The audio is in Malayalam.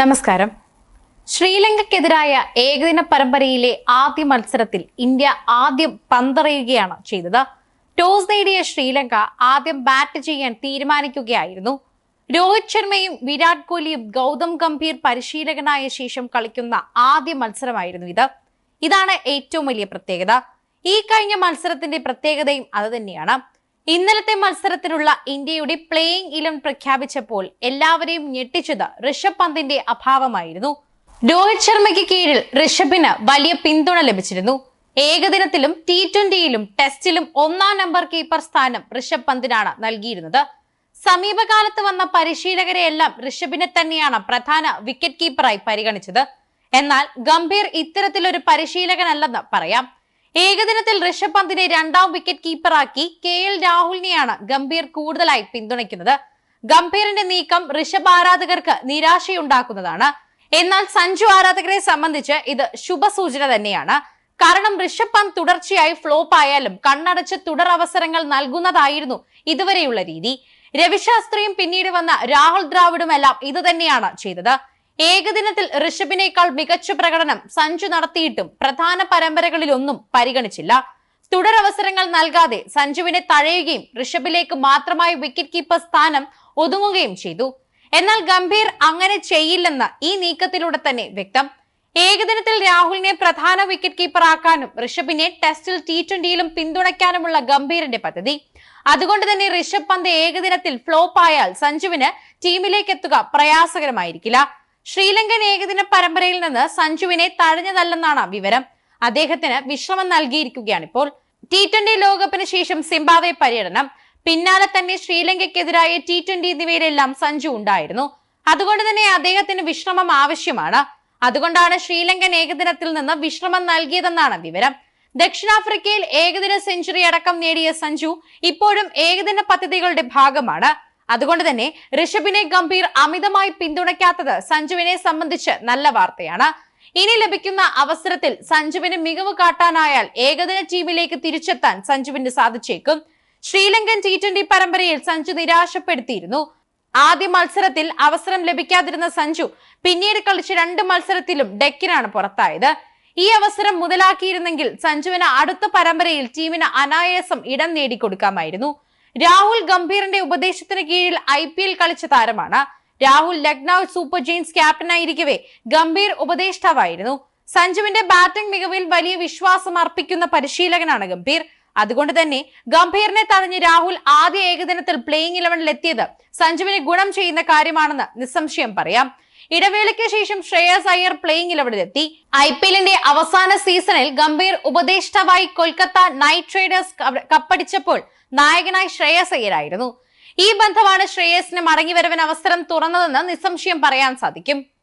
നമസ്കാരം. ശ്രീലങ്കയ്ക്കെതിരായ ഏകദിന പരമ്പരയിലെ ആദ്യ മത്സരത്തിൽ ഇന്ത്യ ആദ്യം പന്തറിയുകയാണ് ചെയ്തത്. ടോസ് നേടിയ ശ്രീലങ്ക ആദ്യം ബാറ്റ് ചെയ്യാൻ തീരുമാനിക്കുകയായിരുന്നു. രോഹിത് ശർമ്മയും വിരാട് കോഹ്ലിയും ഗൗതം ഗംഭീർ പരിശീലകനായ ശേഷം കളിക്കുന്ന ആദ്യ മത്സരമായിരുന്നു ഇത്. ഇതാണ് ഏറ്റവും വലിയ പ്രത്യേകത. ഈ കഴിഞ്ഞ മത്സരത്തിന്റെ പ്രത്യേകതയും അത് തന്നെയാണ്. ഇന്നലത്തെ മത്സരത്തിനുള്ള ഇന്ത്യയുടെ പ്ലേയിങ് ഇലവൻ പ്രഖ്യാപിച്ചപ്പോൾ എല്ലാവരെയും ഞെട്ടിച്ചത് ഋഷഭ് പന്തിന്റെ അഭാവമായിരുന്നു. രോഹിത് ശർമ്മയ്ക്ക് കീഴിൽ ഋഷഭിന് വലിയ പിന്തുണ ലഭിച്ചിരുന്നു. ഏകദിനത്തിലും ടി ട്വന്റിയിലും ടെസ്റ്റിലും ഒന്നാം നമ്പർ കീപ്പർ സ്ഥാനം ഋഷഭ് പന്തിനാണ് നൽകിയിരുന്നത്. സമീപകാലത്ത് വന്ന പരിശീലകരെയെല്ലാം ഋഷഭിനെ തന്നെയാണ് പ്രധാന വിക്കറ്റ് കീപ്പറായി പരിഗണിച്ചത്. എന്നാൽ ഗംഭീർ ഇത്തരത്തിലൊരു പരിശീലകനല്ലെന്ന് പറയാം. ഏകദിനത്തിൽ ഋഷഭ് പന്തിനെ രണ്ടാം വിക്കറ്റ് കീപ്പറാക്കി കെ എൽ രാഹുലിനെയാണ് ഗംഭീർ കൂടുതലായി പിന്തുണയ്ക്കുന്നത്. ഗംഭീറിന്റെ നീക്കം ഋഷഭ് ആരാധകർക്ക് നിരാശയുണ്ടാക്കുന്നതാണ്. എന്നാൽ സഞ്ജു ആരാധകരെ സംബന്ധിച്ച് ഇത് ശുഭസൂചന തന്നെയാണ്. കാരണം ഋഷഭ് പന്ത് തുടർച്ചയായി ഫ്ലോപ്പ് ആയാലും കണ്ണടച്ച് തുടർ അവസരങ്ങൾ നൽകുന്നതായിരുന്നു ഇതുവരെയുള്ള രീതി. രവിശാസ്ത്രിയും പിന്നീട് വന്ന രാഹുൽ ദ്രാവിഡുമെല്ലാം ഇത് തന്നെയാണ് ചെയ്തത്. ഏകദിനത്തിൽ ഋഷഭിനേക്കാൾ മികച്ച പ്രകടനം സഞ്ജു നടത്തിയിട്ടും പ്രധാന പരമ്പരകളിലൊന്നും പരിഗണിച്ചില്ല. തുടരവസരങ്ങൾ നൽകാതെ സഞ്ജുവിനെ തഴയുകയും ഋഷഭിലേക്ക് മാത്രമായി വിക്കറ്റ് കീപ്പർ സ്ഥാനം ഒതുങ്ങുകയും ചെയ്തു. എന്നാൽ ഗംഭീർ അങ്ങനെ ചെയ്യില്ലെന്ന് ഈ നീക്കത്തിലൂടെ തന്നെ വ്യക്തം. ഏകദിനത്തിൽ രാഹുലിനെ പ്രധാന വിക്കറ്റ് കീപ്പർ ആക്കാനും ഋഷഭിനെ ടെസ്റ്റിൽ ടി ട്വന്റിയിലും പിന്തുണയ്ക്കാനുമുള്ള ഗംഭീറിന്റെ പദ്ധതി. അതുകൊണ്ട് തന്നെ ഋഷഭ് പന്ത് ഏകദിനത്തിൽ ഫ്ലോപ്പ് ആയാൽ സഞ്ജുവിന് ടീമിലേക്ക് എത്തുക പ്രയാസകരമായിരിക്കില്ല. ശ്രീലങ്കൻ ഏകദിന പരമ്പരയിൽ നിന്ന് സഞ്ജുവിനെ തഴഞ്ഞതല്ലെന്നാണ് വിവരം. അദ്ദേഹത്തിന് വിശ്രമം നൽകിയിരിക്കുകയാണ് ഇപ്പോൾ. ടി ട്വന്റി ലോകകപ്പിന് ശേഷം സിംബാബ്വെ പര്യടനം. പിന്നാലെ തന്നെ ശ്രീലങ്കയ്ക്കെതിരായ ടി ട്വന്റി എന്നിവയിലെല്ലാം സഞ്ജു ഉണ്ടായിരുന്നു. അതുകൊണ്ട് തന്നെ അദ്ദേഹത്തിന് വിശ്രമം ആവശ്യമാണ്. അതുകൊണ്ടാണ് ശ്രീലങ്കൻ ഏകദിനത്തിൽ നിന്ന് വിശ്രമം നൽകിയതെന്നാണ് വിവരം. ദക്ഷിണാഫ്രിക്കയിൽ ഏകദിന സെഞ്ചുറി അടക്കം നേടിയ സഞ്ജു ഇപ്പോഴും ഏകദിന പദ്ധതികളുടെ ഭാഗമാണ്. അതുകൊണ്ട് തന്നെ ഋഷഭിനെ ഗംഭീർ അമിതമായി പിന്തുണയ്ക്കാത്തത് സഞ്ജുവിനെ സംബന്ധിച്ച് നല്ല വാർത്തയാണ്. ഇനി ലഭിക്കുന്ന അവസരത്തിൽ സഞ്ജുവിന് മികവ് കാട്ടാനായാൽ ഏകദിന ടീമിലേക്ക് തിരിച്ചെത്താൻ സഞ്ജുവിന് സാധിച്ചേക്കും. ശ്രീലങ്കൻ ടി ട്വന്റി പരമ്പരയിൽ സഞ്ജു നിരാശപ്പെടുത്തിയിരുന്നു. ആദ്യ മത്സരത്തിൽ അവസരം ലഭിക്കാതിരുന്ന സഞ്ജു പിന്നീട് കളിച്ച രണ്ട് മത്സരത്തിലും ഡെക്കിനാണ് പുറത്തായത്. ഈ അവസരം മുതലാക്കിയിരുന്നെങ്കിൽ സഞ്ജുവിന് അടുത്ത പരമ്പരയിൽ ടീമിന് അനായാസം ഇടം നേടിക്കൊടുക്കാമായിരുന്നു. രാഹുൽ ഗംഭീറിന്റെ ഉപദേശത്തിന് കീഴിൽ ഐ പി എൽ കളിച്ച താരമാണ്. രാഹുൽ ലക്നൌ സൂപ്പർ ജെയിൻസ് ക്യാപ്റ്റനായിരിക്കവേ ഗംഭീർ ഉപദേഷ്ടാവായിരുന്നു. സഞ്ജുവിന്റെ ബാറ്റിംഗ് മികവിൽ വലിയ വിശ്വാസം അർപ്പിക്കുന്ന പരിശീലകനാണ് ഗംഭീർ. അതുകൊണ്ട് തന്നെ ഗംഭീറിനെ തടഞ്ഞ് രാഹുൽ ആദ്യ ഏകദിനത്തിൽ പ്ലേയിങ് ഇലവനിൽ എത്തിയത് സഞ്ജുവിന് ഗുണം ചെയ്യുന്ന കാര്യമാണെന്ന് നിസ്സംശയം പറയാം. ഇടവേളയ്ക്ക് ശേഷം ശ്രേയസ് അയ്യർ പ്ലേയിങ് ഇലവനിലെത്തി ഐ പി എല്ലിന്റെ അവസാന സീസണിൽ ഗംഭീർ ഉപദേഷ്ടാവായി കൊൽക്കത്ത നൈറ്റ് റൈഡേഴ്സ് കപ്പടിച്ചപ്പോൾ നായകനായി ശ്രേയസ് അയ്യരായിരുന്നു. ഈ ബന്ധമാണ് ശ്രേയസിന് മടങ്ങിവരവിന് അവസരം തുറന്നതെന്ന് നിസ്സംശയം പറയാൻ സാധിക്കും.